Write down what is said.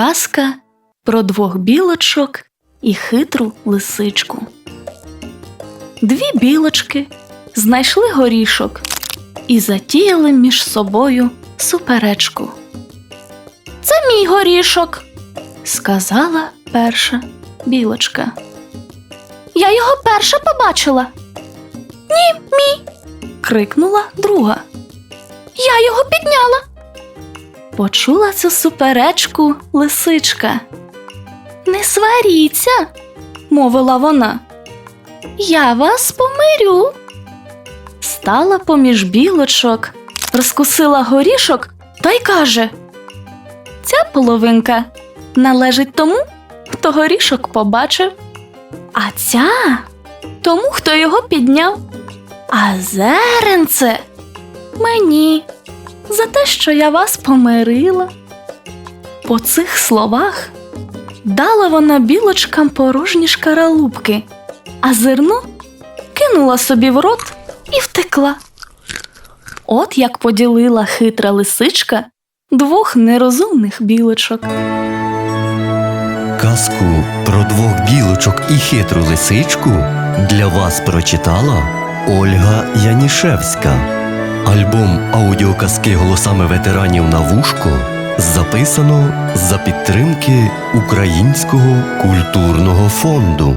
Казка про двох білочок і хитру лисичку. Дві білочки знайшли горішок і затіяли між собою суперечку. Це мій горішок, сказала перша білочка. Я його перша побачила. Ні, мій. крикнула друга. Я його підняла. Почула цю суперечку лисичка. Не сваріться, мовила вона. Я вас помирю. Стала поміж білочок, розкусила горішок та й каже: Ця половинка належить тому, хто горішок побачив, а ця тому, хто його підняв. А зеренце мені за те, що я вас помирила. По цих словах дала вона білочкам порожні шкаралупки, а зерно кинула собі в рот і втекла. От як поділила хитра лисичка двох нерозумних білочок. Казку про двох білочок і хитру лисичку для вас прочитала Ольга Янішевська. Альбом аудіоказки голосами ветеранів на вушко записано за підтримки Українського культурного фонду.